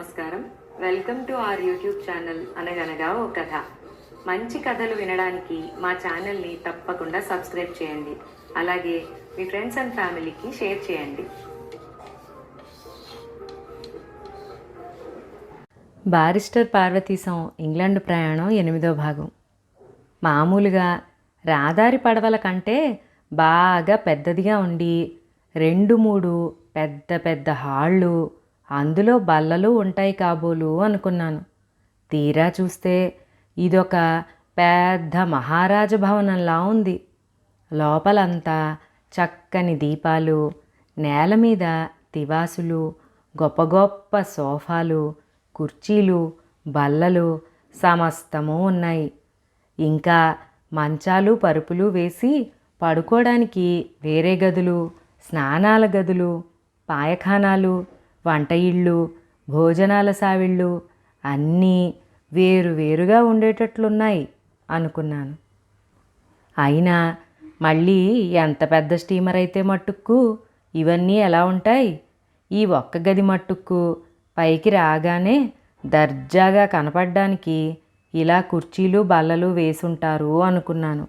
నమస్కారం. Welcome to our YouTube channel అనగనగా ఓ కథ. మంచి కథలు వినడానికి మా ఛానల్ని తప్పకుండా సబ్స్క్రైబ్ చేయండి. అలాగే మీ ఫ్రెండ్స్ అండ్ ఫ్యామిలీకి షేర్ చేయండి. బారిస్టర్ పార్వతీశం ఇంగ్లాండ్ ప్రయాణం ఎనిమిదో భాగం. మామూలుగా రాదారి పడవల కంటే బాగా పెద్దదిగా ఉండి రెండు మూడు పెద్ద పెద్ద హాళ్ళు అందులో బల్లలు ఉంటాయి కాబోలు అనుకున్నాను. తీరా చూస్తే ఇదొక పెద్ద మహారాజ భవనంలా ఉంది. లోపలంతా చక్కని దీపాలు నేల మీద తివాసులు గొప్ప గొప్ప సోఫాలు కుర్చీలు బల్లలు సమస్తము ఉన్నాయి. ఇంకా మంచాలు పరుపులు వేసి పడుకోవడానికి వేరే గదులు స్నానాల గదులు పాయఖానాలు వంట ఇళ్ళు భోజనాల సావిళ్ళు అన్నీ వేరు వేరుగా ఉండేటట్లున్నాయి అనుకున్నాను. అయినా మళ్ళీ ఎంత పెద్ద స్టీమర్ అయితే మట్టుక్కు ఇవన్నీ ఎలా ఉంటాయి? ఈ ఒక్క గది మట్టుక్కు పైకి రాగానే దర్జాగా కనపడడానికి ఇలా కుర్చీలు బల్లలు వేసుంటారు అనుకున్నాను.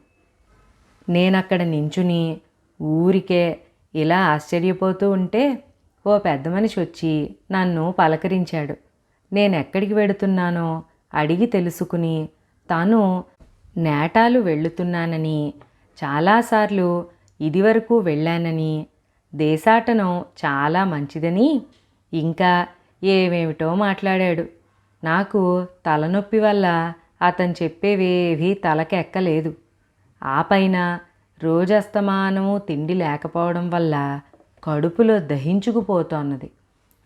నేనక్కడ నించుని ఊరికే ఇలా ఆశ్చర్యపోతూ ఉంటే ఓ పెద్ద మనిషి వచ్చి నన్ను పలకరించాడు. నేనెక్కడికి వెడుతున్నానో అడిగి తెలుసుకుని తాను నేటాలు వెళ్ళుతున్నానని చాలాసార్లు ఇదివరకు వెళ్ళానని దేశాటనం చాలా మంచిదని ఇంకా ఏమేమిటో మాట్లాడాడు. నాకు తలనొప్పి వల్ల అతను చెప్పేవేవీ తలకెక్కలేదు. ఆ పైన రోజస్తమానము తిండి లేకపోవడం వల్ల కడుపులో దహించుకుపోతోన్నది.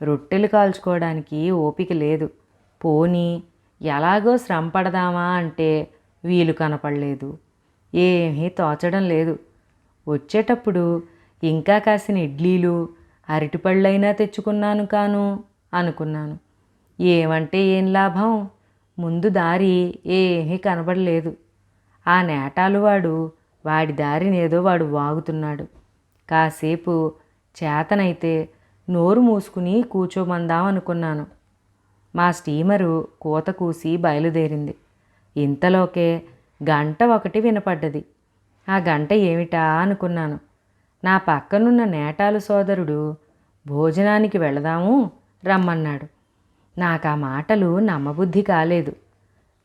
రొట్టెలు కాల్చుకోవడానికి ఓపిక లేదు. పోనీ ఎలాగో శ్రమ పడదామా అంటే వీలు కనపడలేదు. ఏమీ తోచడం లేదు. వచ్చేటప్పుడు ఇంకా కాసిన ఇడ్లీలు అరటిపళ్ళైనా తెచ్చుకున్నాను కాను అనుకున్నాను. ఏమంటే ఏం లాభం? ముందు దారి ఏమీ కనబడలేదు. ఆ నేటాలు వాడు వాడి దారినేదో వాడు వాగుతున్నాడు. కాసేపు చేతనైతే నోరు మూసుకుని కూర్చోమందాం అనుకున్నాను మా స్టీమరు కూత కూసి బయలుదేరింది. ఇంతలోకే గంట ఒకటి వినపడ్డది. ఆ గంట ఏమిటా అనుకున్నాను. నా పక్కనున్న నేటాలు సోదరుడు భోజనానికి వెళదాము రమ్మన్నాడు. నాకు ఆ మాటలు నమ్మబుద్ధి కాలేదు.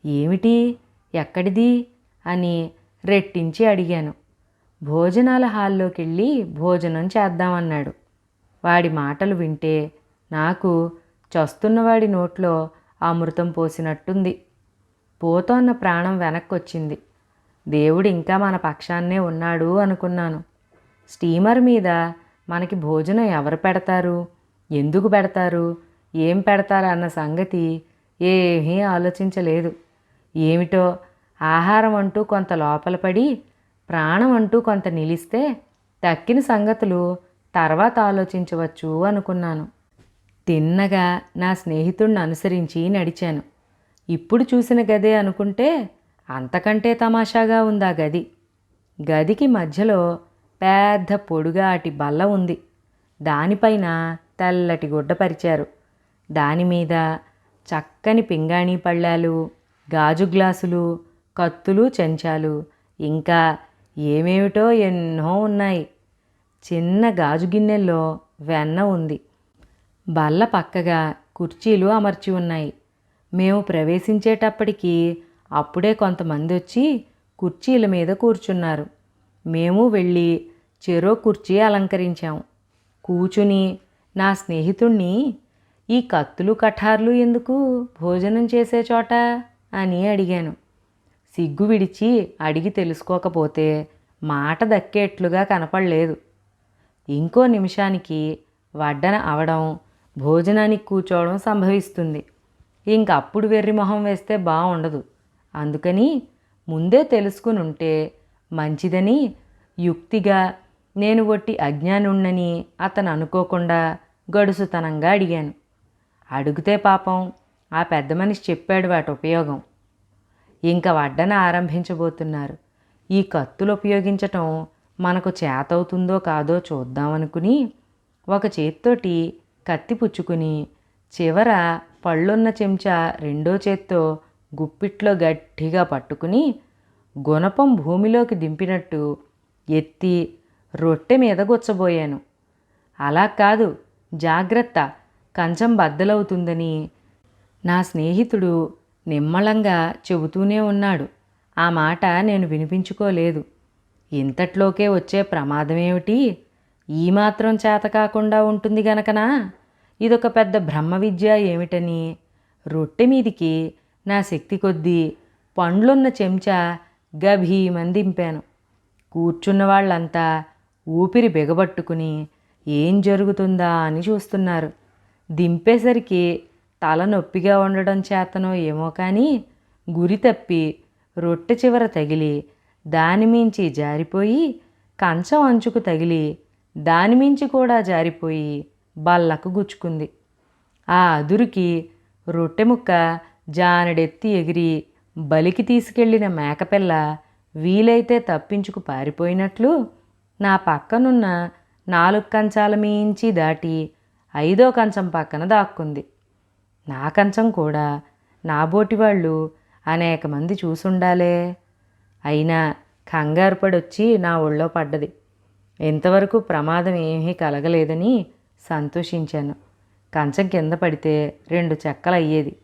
ఏమిటి ఎక్కడిది? అని రెట్టించి అడిగాను. భోజనాల హాల్లోకి వెళ్ళి భోజనం చేద్దామన్నాడు. వాడి మాటలు వింటే నాకు చస్తున్నవాడి నోట్లో అమృతం పోసినట్టుంది. పోతోన్న ప్రాణం వెనక్కొచ్చింది. దేవుడు ఇంకా మన పక్షాన్నే ఉన్నాడు అనుకున్నాను. స్టీమర్ మీద మనకి భోజనం ఎవరు పెడతారు? ఎందుకు పెడతారు? ఏం పెడతారు అన్న సంగతి ఏమీ ఆలోచించలేదు. ఏమిటో ఆహారం అంటూ కొంత లోపల పడి ప్రాణం అంటూ కొంత నిలిస్తే తక్కిన సంగతులు తర్వాత ఆలోచించవచ్చు అనుకున్నాను. తిన్నగా నా స్నేహితుడిని అనుసరించి నడిచాను. ఇప్పుడు చూసిన గదే అనుకుంటే అంతకంటే తమాషాగా ఉంది ఆ గది. గదికి మధ్యలో పెద్ద పొడుగాటి బల్ల ఉంది. దానిపైన తెల్లటి గుడ్డ పరిచారు. దాని మీద చక్కని పింగాణీ పళ్ళాలు గాజు గ్లాసులు కత్తులు చెంచాలు ఇంకా ఏమేమిటో ఎన్నో ఉన్నాయి. చిన్న గాజు గిన్నెల్లో వెన్న ఉంది. బల్ల పక్కగా కుర్చీలు అమర్చి ఉన్నాయి. మేము ప్రవేశించేటప్పటికి అప్పుడే కొంతమంది వచ్చి కుర్చీల మీద కూర్చున్నారు. మేము వెళ్ళి చెరో కుర్చీ అలంకరించాం. కూచుని నా స్నేహితుణ్ణి ఈ కత్తులు కఠార్లు ఎందుకు భోజనం చేసే చోట? అని అడిగాను. సిగ్గు విడిచి అడిగి తెలుసుకోకపోతే మాట దక్కేట్లుగా కనపడలేదు. ఇంకో నిమిషానికి వడ్డన అవడం భోజనానికి కూర్చోవడం సంభవిస్తుంది. ఇంకప్పుడు వెర్రి మొహం వేస్తే బాగుండదు అందుకని ముందే తెలుసుకుని ఉంటే మంచిదని యుక్తిగా నేను ఒట్టి అజ్ఞానుణ్ణని అతను అనుకోకుండా గడుసుతనంగా అడిగాను. అడిగితే పాపం ఆ పెద్ద మనిషి చెప్పాడు వాటి ఉపయోగం. ఇంకా వడ్డన ఆరంభించబోతున్నారు. ఈ కత్తులు ఉపయోగించటం మనకు చేతవుతుందో కాదో చూద్దామనుకుని ఒక చేత్తోటి కత్తి పుచ్చుకుని చివర పళ్ళున్న చెంచా రెండో చేత్తో గుప్పిట్లో గట్టిగా పట్టుకుని గుణపం భూమిలోకి దింపినట్టు ఎత్తి రొట్టె మీద గుచ్చబోయాను. అలా కాదు జాగ్రత్త కంచం బద్దలవుతుందని నా స్నేహితుడు నిమ్మళంగా చెబుతూనే ఉన్నాడు. ఆ మాట నేను వినిపించుకోలేదు. ఇంతట్లోకే వచ్చే ప్రమాదమేమిటి? ఈ మాత్రం చేత కాకుండా ఉంటుంది గనకనా? ఇదొక పెద్ద బ్రహ్మ విద్య ఏమిటని? రొట్టె మీదికి నా శక్తి కొద్దీ పండ్లున్న చెంచా గభీమని దింపాను కూర్చున్న వాళ్ళంతా ఊపిరి బిగబట్టుకుని ఏం జరుగుతుందా అని చూస్తున్నారు. దింపేసరికి తల నొప్పిగా ఉండడం చేతనో ఏమో కానీ గురి తప్పి రొట్టె చివర తగిలి దానిమించి జారిపోయి కంచం అంచుకు తగిలి దానిమించి కూడా జారిపోయి బల్లకు గుచ్చుకుంది. ఆ అదురుకి రొట్టె ముక్క జానడెత్తి ఎగిరి బలికి తీసుకెళ్ళిన మేకపిల్ల వీలైతే తప్పించుకు పారిపోయినట్లు నా పక్కనున్న నాలుగు కంచాల మించి దాటి ఐదో కంచం పక్కన దాక్కుంది. నా కంచం కూడా నాబోటి వాళ్ళు అనేక మంది చూసుండాలే. అయినా కంగారు పడొచ్చి నా ఒళ్ళో పడ్డది. ఇంతవరకు ప్రమాదం ఏమీ కలగలేదని సంతోషించాను. కంచం కింద పడితే రెండు చెక్కలు అయ్యేది.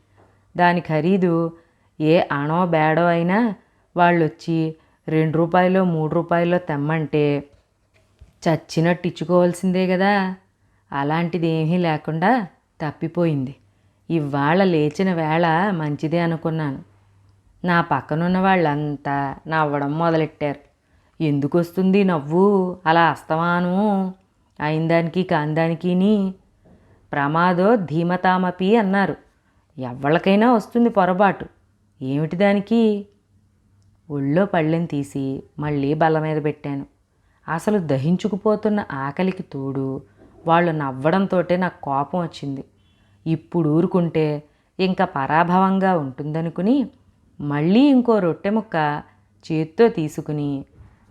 దాని ఖరీదు ఏ అణో బేడో అయినా వాళ్ళు వచ్చి రెండు రూపాయలు మూడు రూపాయలు తెమ్మంటే చచ్చినట్టు ఇచ్చుకోవాల్సిందే కదా అలాంటిది ఏమీ లేకుండా తప్పిపోయింది. ఇవాళ లేచిన వేళ మంచిదే అనుకున్నాను. నా పక్కనున్న వాళ్ళంతా నవ్వడం మొదలెట్టారు. ఎందుకు వస్తుంది నవ్వు? అలా అస్తమాను? అయిందానికి కాందానికిని? ప్రమాదో ధీమతామపి అన్నారు. ఎవళ్ళకైనా వస్తుంది పొరపాటు. ఏమిటి దానికి? ఒళ్ళో పళ్ళెని తీసి మళ్ళీ బల్ల మీద పెట్టాను. అసలు దహించుకుపోతున్న ఆకలికి తోడు వాళ్ళు నవ్వడంతోటే నాకు కోపం వచ్చింది. ఇప్పుడు ఊరుకుంటే ఇంకా పరాభవంగా ఉంటుందనుకుని మళ్ళీ ఇంకో రొట్టె ముక్క చేత్తో తీసుకుని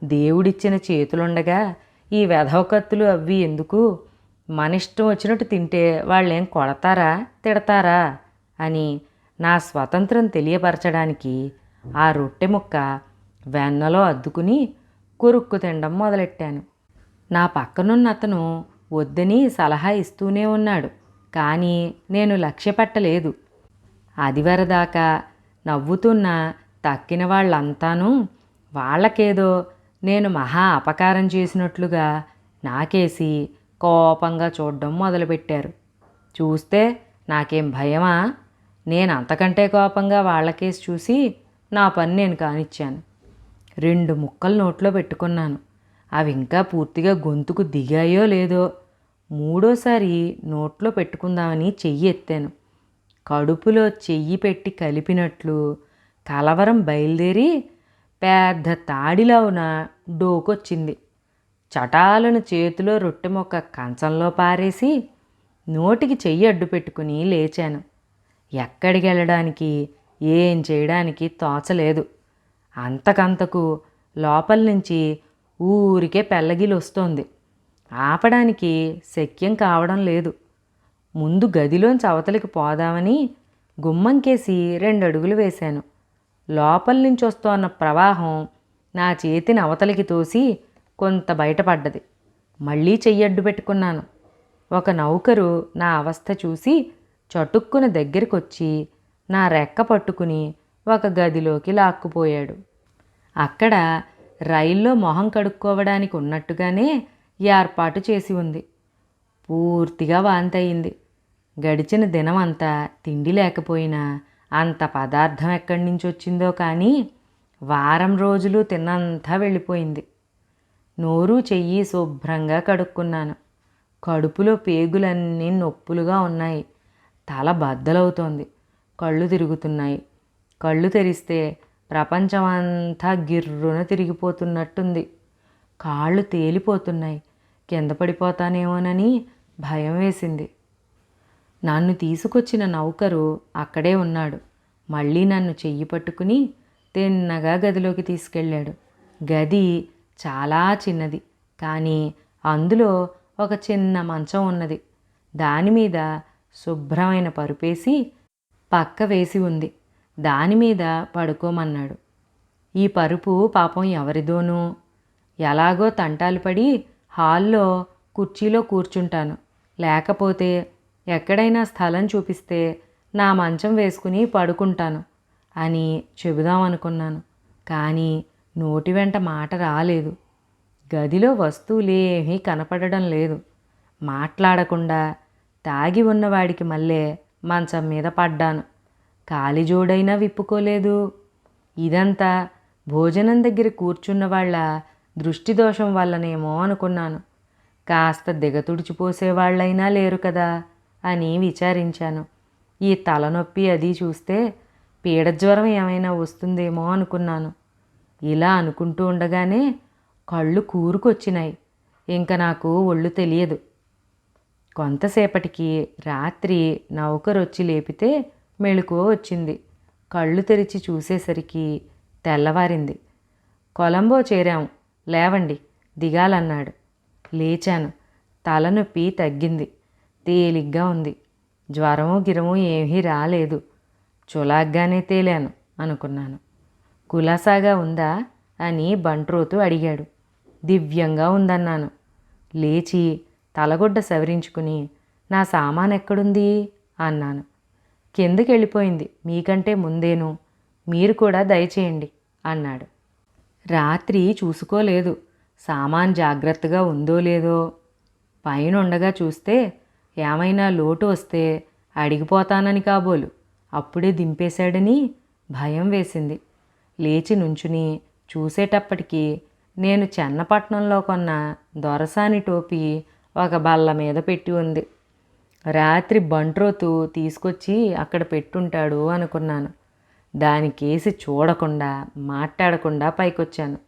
దేవుడిచ్చిన చేతులుండగా ఈ వెధవ కత్తులు అవి ఎందుకు? మన ఇష్టం వచ్చినట్టు తింటే వాళ్ళేం కొడతారా తిడతారా అని నా స్వతంత్రం తెలియపరచడానికి ఆ రొట్టె ముక్క వెన్నలో అద్దుకుని కొరుక్కు తినడం మొదలెట్టాను. నా పక్కనున్న అతను వద్దని సలహా ఇస్తూనే ఉన్నాడు. కానీ నేను లక్ష్యపెట్టలేదు. అదివరదాకా నవ్వుతున్న తక్కిన వాళ్ళంతానూ వాళ్ళకేదో నేను మహా అపకారం చేసినట్లుగా నాకేసి కోపంగా చూడడం మొదలుపెట్టారు. చూస్తే నాకేం భయమా? నేను అంతకంటే కోపంగా వాళ్ళకేసి చూసి నా పని నేను కానిచ్చాను. రెండు ముక్కలు నోట్లో పెట్టుకున్నాను. అవి ఇంకా పూర్తిగా గొంతుకు దిగాయో లేదో మూడోసారి నోట్లో పెట్టుకుందామని చెయ్యి ఎత్తాను. కడుపులో చెయ్యి పెట్టి కలిపినట్లు కలవరం బయలుదేరి పెద్ద తాడిలావున డోకొచ్చింది. చటాలను చేతిలో రొట్టె మొక్క కంచంలో పారేసి నోటికి చెయ్యి అడ్డు పెట్టుకుని లేచాను. ఎక్కడికి వెళ్ళడానికి ఏం చేయడానికి తోచలేదు. అంతకంతకు లోపల నుంచి ఊరికే పెళ్ళగిలి వస్తోంది ఆపడానికి శక్యం కావడం లేదు. ముందు గదిలోంచి అవతలికి పోదామని గుమ్మంకేసి రెండు అడుగులు వేశాను. లోపల నుంచి వస్తోన్న ప్రవాహం నా చేతిని అవతలికి తోసి కొంత బయటపడ్డది. మళ్ళీ చెయ్యడ్డు పెట్టుకున్నాను. ఒక నౌకరు నా అవస్థ చూసి చటుక్కున దగ్గరికొచ్చి నా రెక్క పట్టుకుని ఒక గదిలోకి లాక్కుపోయాడు. అక్కడ రైల్లో మొహం కడుక్కోవడానికి ఉన్నట్టుగానే ఏర్పాటు చేసి ఉంది. పూర్తిగా వాంతి అయింది గడిచిన దినం అంతా తిండి లేకపోయినా అంత పదార్థం ఎక్కడి నుంచి వచ్చిందో కానీ వారం రోజులు తిన్నంతా వెళ్ళిపోయింది. నోరు చెయ్యి శుభ్రంగా కడుక్కున్నాను. కడుపులో పేగులన్నీ నొప్పులుగా ఉన్నాయి. తల బద్దలవుతోంది. కళ్ళు తిరుగుతున్నాయి. కళ్ళు తెరిస్తే ప్రపంచమంతా గిర్రున తిరిగిపోతున్నట్టుంది. కాళ్ళు తేలిపోతున్నాయి. కింద పడిపోతానేమోనని భయం వేసింది. నన్ను తీసుకొచ్చిన నౌకరు అక్కడే ఉన్నాడు. మళ్ళీ నన్ను చెయ్యి పట్టుకుని తిన్నగా గదిలోకి తీసుకెళ్ళాడు. గది చాలా చిన్నది కానీ అందులో ఒక చిన్న మంచం ఉన్నది. దాని మీద శుభ్రమైన పరుపేసి పక్క వేసి ఉంది. దాని మీద పడుకోమన్నాడు. ఈ పరుపు పాపం ఎవరిదోనూ? ఎలాగో తంటాలు పడి హాల్లో కుర్చీలో కూర్చుంటాను. లేకపోతే ఎక్కడైనా స్థలం చూపిస్తే నా మంచం వేసుకుని పడుకుంటాను అని చెబుదామనుకున్నాను కానీ నోటి వెంట మాట రాలేదు. గదిలో వస్తువులేమీ కనపడడం లేదు. మాట్లాడకుండా తాగి ఉన్నవాడికి మళ్ళీ మంచం మీద పడ్డాను. కాలి జోడైనా విప్పుకోలేదు. ఇదంతా భోజనం దగ్గర కూర్చున్న వాళ్ళ దృష్టి దోషం వల్లనేమో అనుకున్నాను. కాస్త దిగతుడిచిపోసేవాళ్ళైనా లేరు కదా అని విచారించాను. ఈ తలనొప్పి అది చూస్తే పీడజ్వరం ఏమైనా వస్తుందేమో అనుకున్నాను. ఇలా అనుకుంటూ ఉండగానే కళ్ళు కూరుకొచ్చినాయి. ఇంకా నాకు ఒళ్ళు తెలియదు. కొంతసేపటికి రాత్రి నౌకరొచ్చి లేపితే మెళుకువ వచ్చింది. కళ్ళు తెరిచి చూసేసరికి తెల్లవారింది. కొలంబో చేరాము లేవండి దిగాలన్నాడు. లేచాను. తలనొప్పి తగ్గింది. తేలిగ్గా ఉంది. జ్వరము గిరము ఏమీ రాలేదు. చులాగ్గానే తేలాను అనుకున్నాను. కులాసాగా ఉందా అని బంట్రోతు అడిగాడు. దివ్యంగా ఉందన్నాను. లేచి తలగొడ్డ సవరించుకుని నా సామాన్ ఎక్కడుంది? అన్నాను. కిందకి వెళ్ళిపోయింది మీకంటే ముందేను. మీరు కూడా దయచేయండి అన్నాడు. రాత్రి చూసుకోలేదు. సామాన్ జాగ్రత్తగా ఉందో లేదో పైన ఉండగా చూస్తే ఏమైనా లోటు వస్తే అడిగిపోతానని కాబోలు. అప్పుడే దింపేశాడని భయం వేసింది. లేచి నుంచుని చూసేటప్పటికి నేను చెన్నపట్నంలో కొన్న దొరసాని టోపీ ఒక బల్ల మీద పెట్టి ఉంది. రాత్రి బంట్రోతు తీసుకొచ్చి అక్కడ పెట్టుంటాడు అనుకున్నాను. దానికేసి చూడకుండా మాట్లాడకుండా పైకొచ్చాను.